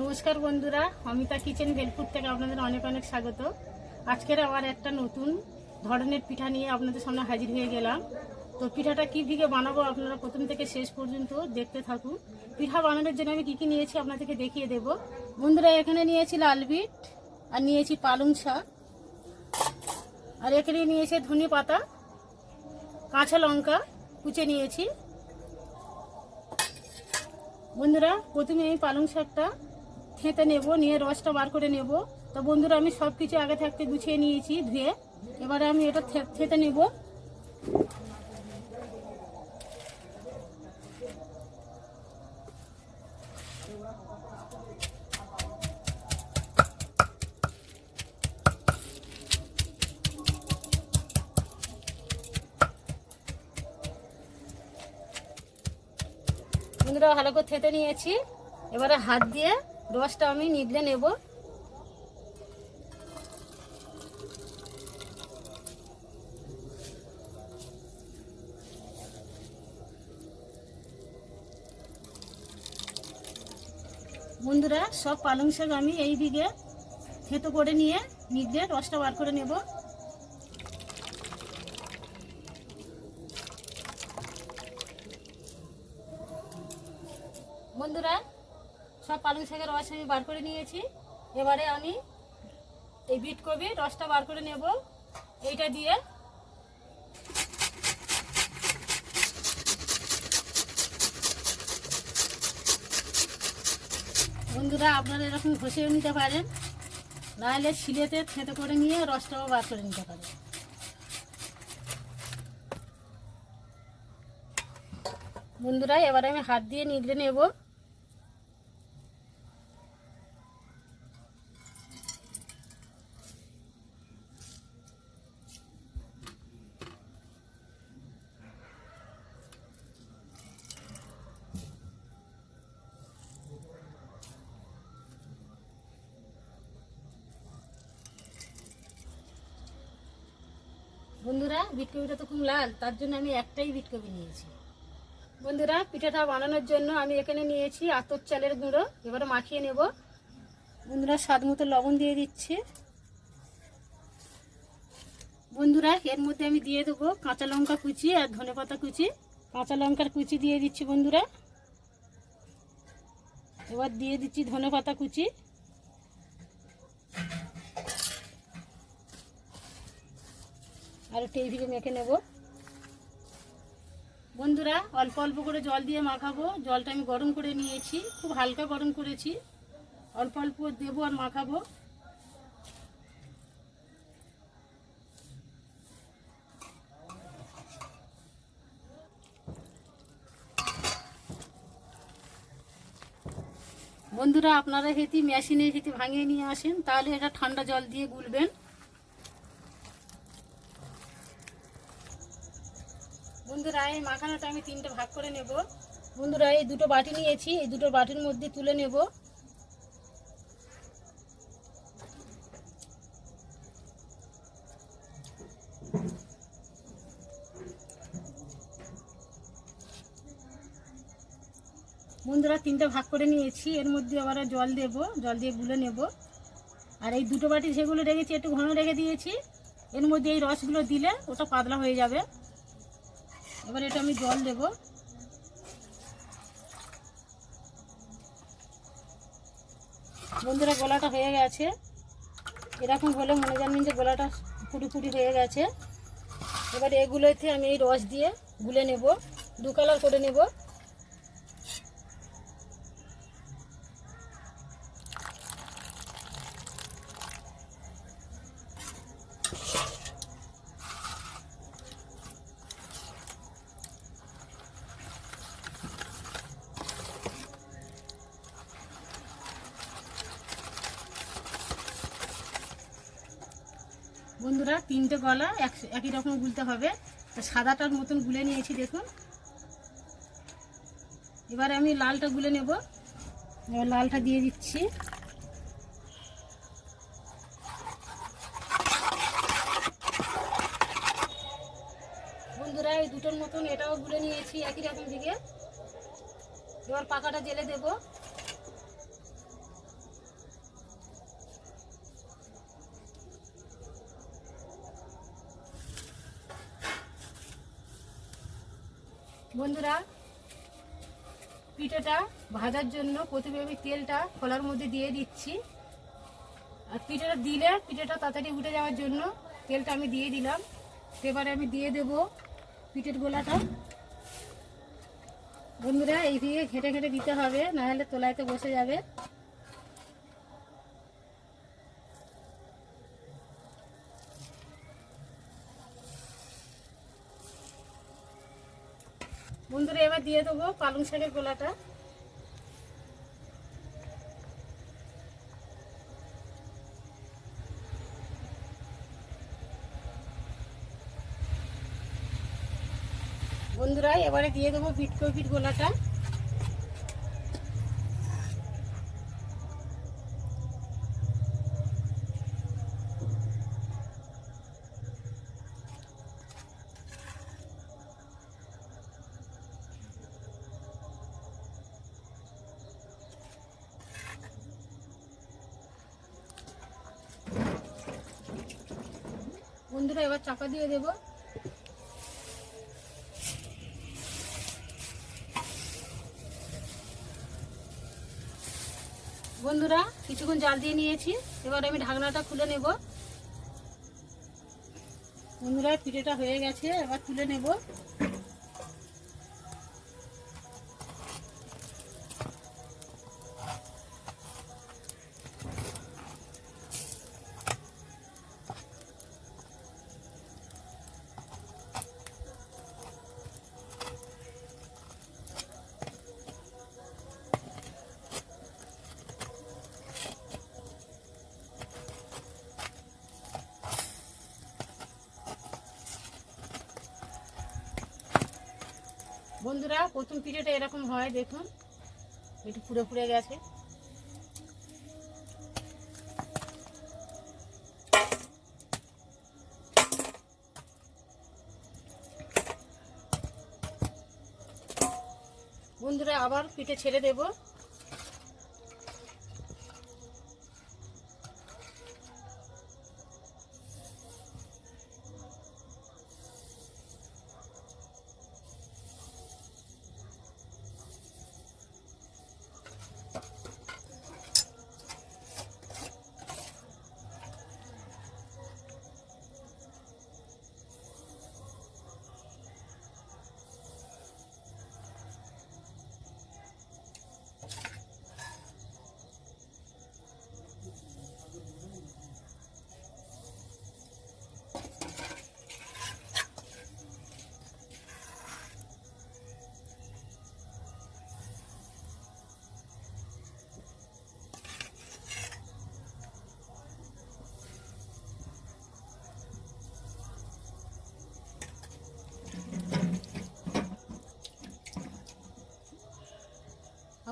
নমস্কার বন্ধুরা, অমিতা কিচেন বেলপুর থেকে আপনাদের অনেক অনেক স্বাগত। আজকের আবার একটা নতুন ধরনের পিঠা নিয়ে আপনাদের সামনে হাজির হয়ে গেলাম। তো পিঠাটা কী দিকে বানাবো আপনারা প্রথম থেকে শেষ পর্যন্ত দেখতে থাকুন। পিঠা বানানোর জন্য আমি কী কী নিয়েছি আপনাদেরকে দেখিয়ে দেব। বন্ধুরা, এখানে নিয়েছি লাল বিট আর নিয়েছি পালং শাক। আর এখানে নিয়েছে ধনে পাতা, কাঁচা লঙ্কা কুচে নিয়েছি। বন্ধুরা, প্রথমে আমি পালং শাকটা থেঁতে নেব, নিয়ে রসটা বার করে নেব। তো বন্ধুরা, আমি সব কিছু আগে থাকতে গুছিয়ে নিয়েছি, ধুয়ে। এবারে আমি এটা থেঁতে নেব। বন্ধুরা, ভালো করে থেতে নিয়েছি। এবারে হাত দিয়ে রসটা আমি নিগড়ে নেব। বন্ধুরা, সব পালং শাক আমি এই দিকে থেতো করে নিয়ে নিগড়ে রসটা বার করে নেব। বন্ধুরা সব পালং শাকের রস আমি বার করে নিয়েছি। এবারে আমি এই বিট রসটা বার করে নেব। এইটা দিয়ে বন্ধুরা, আপনারা এরকম ঘষেও নিতে পারেন। নাহলে শিলেতে থেঁতে করে নিয়ে রসটাও বার করে নিতে পারেন। বন্ধুরা, এবারে আমি হাত দিয়ে নিগড়ে নেব। বন্ধুরা বিটকপিটা তো খুব লাল, তার জন্য আমি একটাই বিটকপি নিয়েছি। বন্ধুরা, পিঠাটা বানানোর জন্য আমি এখানে নিয়েছি আতর চালের গুঁড়ো, এবারে মাখিয়ে নেব। বন্ধুরা, স্বাদ মতো লবণ দিয়ে দিচ্ছি। বন্ধুরা, এর মধ্যে আমি দিয়ে দেবো কাঁচা লঙ্কা কুচি আর ধনেপাতা কুচি। কাঁচা লঙ্কার কুচি দিয়ে দিচ্ছি বন্ধুরা। এবার দিয়ে দিচ্ছি ধনেপাতা কুচি। আর একটু এইদিকে মেখে নেব। বন্ধুরা, অল্প অল্প করে জল দিয়ে মাখাবো। জলটা আমি গরম করে নিয়েছি, খুব হালকা গরম করেছি। অল্প অল্প দেবো আর মাখাবো। বন্ধুরা, আপনারা হেঁটি মেশিনে হেঁটে ভাঙিয়ে নিয়ে আসেন, তাহলে এটা ঠান্ডা জল দিয়ে গুলবেন। বন্ধুরা, এই মাখানাটা আমি তিনটে ভাগ করে নেব। বন্ধুরা, এই দুটো বাটি নিয়েছি, এই দুটো বাটির মধ্যে তুলে নেব। বন্ধুরা, তিনটে ভাগ করে নিয়েছি। এর মধ্যে আবার জল দেব, জল দিয়ে গুলে নেব। আর এই দুটো বাটি যেগুলো রেখেছি, একটু ঘন রেখে দিয়েছি। এর মধ্যে এই রসগুলো দিলে ওটা পাতলা হয়ে যাবে। এবার এটা আমি জল দেব। বন্ধুরা, গলাটা হয়ে গেছে। এরকম হলে মনে জানবেন যে গলাটা ফুটি ফুটি হয়ে গেছে। এবার এগুলোতে আমি এই রস দিয়ে গুলে নেব। দু কালার করে নেব। বন্ধুরা, তিনটে গলা, এক- একই রকম গুলতে হবে। সাদাটার মতন গুলে নিয়েছি, দেখুন। এবারে আমি লালটা গুলে নেব। এবার লালটা দিয়ে দিচ্ছি। বন্ধুরা, এই দুটোর মতন এটাও গুলে নিয়েছি, একই রকম দিকে। এবার পাকাটা জেলে দেব। বন্ধুরা, পিঠেটা ভাজার জন্য প্রথমে আমি তেলটা খোলার মধ্যে দিয়ে দিচ্ছি। আর পিঠেটা দিলে পিঠেটা তাড়াতাড়ি উঠে যাওয়ার জন্য তেলটা আমি দিয়ে দিলাম। এবারে আমি দিয়ে দেব পিঠের গোলাটা। বন্ধুরা এই এইদিকে ঘেটে ঘেটে দিতে হবে, নাহলে তোলাইতে বসে যাবে বন্ধুরা এবার দিয়ে দেবো পালং শাকের গোলাটা। বন্ধুরা এবারে দিয়ে দেবো বিট কপির গোলাটা। বন্ধুরা, এবার চাপা দিয়ে দেব। বন্ধুরা, কিছুক্ষণ জাল দিয়ে নিয়েছি। এবার আমি ঢাকনাটা খুলে নেব। বন্ধুরা, পিঠেটা হয়ে গেছে, এবার তুলে নেব। বন্ধুরা, প্রথম পিঠেটা এরকম হয়, দেখুন। একটু পুরো পুড়ে গেছে। বন্ধুরা, আবার পিঠে ছেড়ে দেব।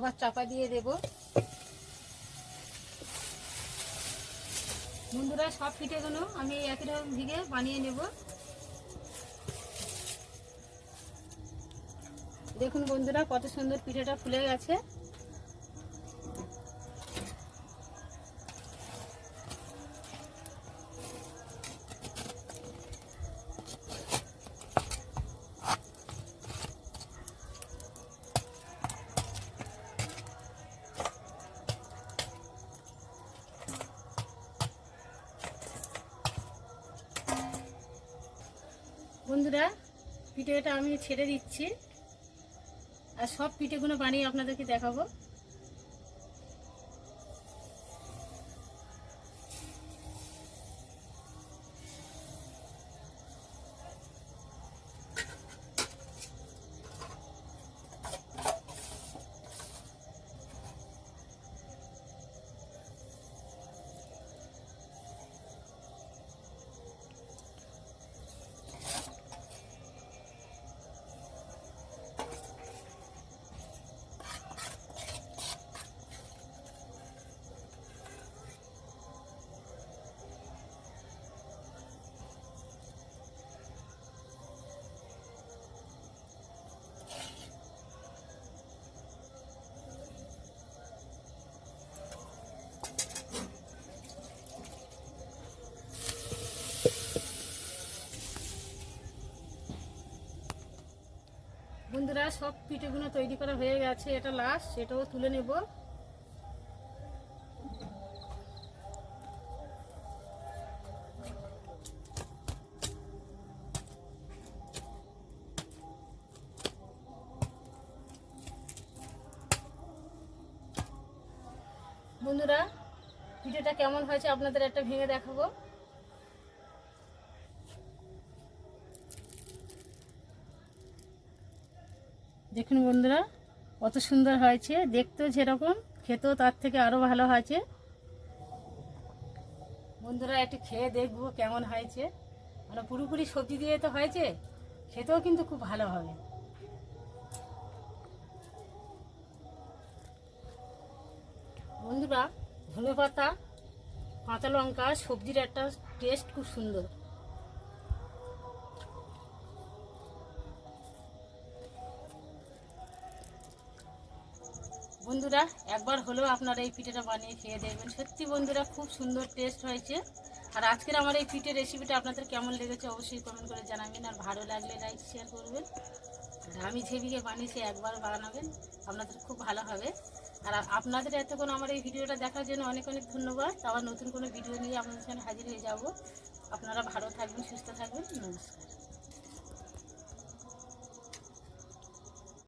আবার চাপা দিয়ে দেব। বন্ধুরা, সব পিঠেগুলো আমি একই রকম দিকে বানিয়ে নেব। দেখুন বন্ধুরা, কত সুন্দর পিঠেটা ফুলে গেছে। বন্ধুরা পিঠেটা আমি ছেড়ে দিচ্ছি। আর সব পিঠেগুলো বানিয়ে আপনাদেরকে দেখাবো। বন্ধুরা, সব পিঠেগুলো তৈরি করা হয়ে গেছে। এটা লাস্ট সেটাও তুলে নেব। বন্ধুরা, পিঠেটা কেমন হয়েছে আপনাদের একটা ভেঙে দেখাবো। দেখুন বন্ধুরা, কত সুন্দর হয়েছে। দেখতেও যেরকম, খেতেও তার থেকে আরও ভালো হয়েছে। বন্ধুরা, একটু খেয়ে দেখব কেমন হয়েছে। মানে পুরোপুরি সবজি দিয়ে তো হয়েছে, খেতেও কিন্তু খুব ভালো হবে। বন্ধুরা ধনে পাতা কাঁচা লঙ্কা, সবজির একটা টেস্ট খুব সুন্দর। বন্ধুরা, একবার হলেও আপনারা এই পিঠেটা বানিয়ে খেয়ে দেখবেন। সত্যি বন্ধুরা, খুব সুন্দর টেস্ট হয়েছে। আর আজকের আমার এই পিঠের রেসিপিটা আপনাদের কেমন লেগেছে অবশ্যই কমেন্ট করে জানাবেন। আর ভালো লাগলে লাইক শেয়ার করবেন। আর আমি যেদিকে বানিয়েছি একবার বানাবেন। আপনাদের খুব ভালো হবে। আর আপনাদের এতক্ষণ আমার এই ভিডিওটা দেখার জন্য অনেক অনেক ধন্যবাদ। আবার নতুন কোনো ভিডিও নিয়ে আপনাদের সামনে হাজির হয়ে যাব। আপনারা ভালো থাকবেন, সুস্থ থাকবেন। নমস্কার।